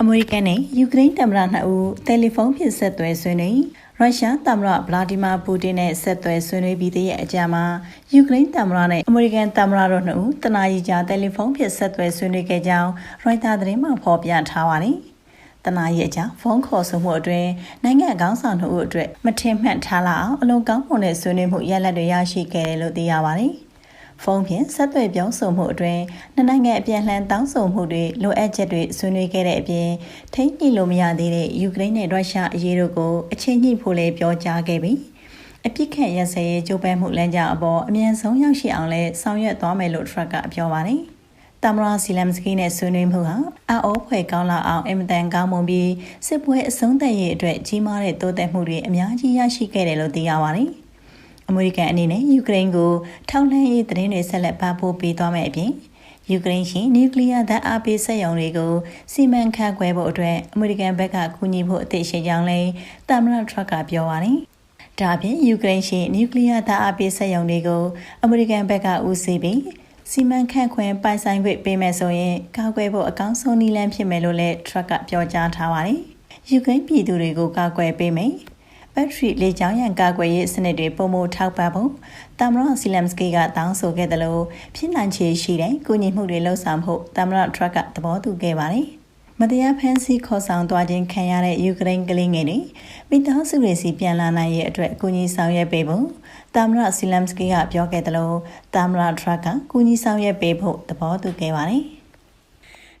အမေရိကန်နဲ့ယူကရိန်းသမ္မတနှစ်ဦးတယ်လီဖုန်းဖြင့်ဆက်သွယ်ဆွေးနွေးရုရှားသမ္မတဗလာဒီမာပူတင်နဲ့ဆက်သွယ်ဆွေးနွေးပြီးတဲ့ရဲ့အကြမှာယူကရိန်းသမ္မတနဲ့အမေရိကန်သမ္မတတို့နှစ်ဦးတနာရီကြာတယ်လီဖုန်းဖြင့်ဆက်သွယ်ဆွေးနွေးခဲ့ကြောင်းရိုက်တာသတင်းမှဖော်ပြထားပါတယ်။တနာရီအကြာဖုန်းခေါ်ဆိုမှုအတွင်းနိုင်ငံကောင်းဆောင်တို့အတွက်မထင်မှတ်ထားလောက်အောင်အလွန်ကောင်းမွန်တဲ့ဆွေးနွေးမှုရလဒ်တွေရရှိခဲ့တယ်လို့သိရပါတယ်။ ဖုန်းဖြင့်ဆက်သွယ်ပြောဆိုမှုအတွင်းနှစ်နိုင်ငံအပြန်အလှန်တောင်းဆိုမှုတွေလိုအပ်ချက်တွေဆွေးနွေးခဲ့တဲ့အပြင်ထိန်းညှိလို့မရသေးတဲ့ယူကရိန်းနဲ့ရုရှားအရေးတို့ကိုအချင်းညှိဖို့လည်းပြောကြားခဲ့ပြီးအပြစ်ခတ်ရစရေးကြိုးပမ်းမှုလမ်းကြောင်းအပေါ်အမြန်ဆုံးရောက်ရှိအောင်လဲဆောင်ရွက်သွားမယ်လို့ထရက်ကပြောပါတယ်တမရာစီလမ်စကီနဲ့ဆွေးနွေးမှုဟာအောဖွယ်ကောင်းလာအောင်အင်မတန်ကောင်းမွန်ပြီးစစ်ပွဲအဆုံးသတ်ရေးအတွက်ကြီးမားတဲ့တိုးတက်မှုတွေအများကြီးရရှိခဲ့တယ်လို့သိရပါတယ်။ အမေရိကန်အနေနဲ့ယူကရိန်းကိုထောက်လှမ်းရေးသတင်းတွေဆက်လက်ပါပို့ပေးသွားမယ့်အပြင်ယူကရိန်းရှိနျူကလ িয়ার ဓာတ်အားပေးစက်ရုံတွေကိုစီမံခန့်ခွဲဖို့အတွက်အမေရိကန်ဘက်ကကူညီဖို့အသင့်ရှိကြောင်းလည်းတာမန်ထရက်ကပြောပါတယ်။ဒါပြင်ယူကရိန်းရှိနျူကလ িয়ার ဓာတ်အားပေးစက်ရုံတွေကိုအမေရိကန်ဘက်ကဦးစီးပြီးစီမံခန့်ခွဲပိုင်ဆိုင်ခွင့်ပေးမယ်ဆိုရင်ကာကွယ်ဖို့အကောင်းဆုံးနည်းလမ်းဖြစ်မယ်လို့လည်းထရက်ကပြောကြားထားပါတယ်။ယူကရိန်းပြည်သူတွေကိုကာကွယ်ပေးမယ်။ ဘက်ထရီလေကြောင်းရန်ကာကွယ်ရေးစနစ်တွေပုံမထောက်ပံ့ဖို့တမရစီလမ်စကီကတောင်းဆိုခဲ့တယ်လို့ဖြစ်နိုင်ခြေရှိတဲ့ကုညီမှုတွေလှုပ်ဆောင်ဖို့တမရထရက်ကသဘောတူခဲ့ပါတယ်။မတရားဖမ်းဆီးခေါ်ဆောင်သွားခြင်းခံရတဲ့ယူကရိန်းကလေးငယ်တွေမိသားစုတွေစီပြန်လာနိုင်ရဲ့အတွက်အကူအညီဆောင်ရွက်ပေးဖို့တာမရစီလမ်စကီကပြောခဲ့တယ်လို့တာမရထရက်ကကူညီဆောင်ရွက်ပေးဖို့သဘောတူခဲ့ပါတယ်။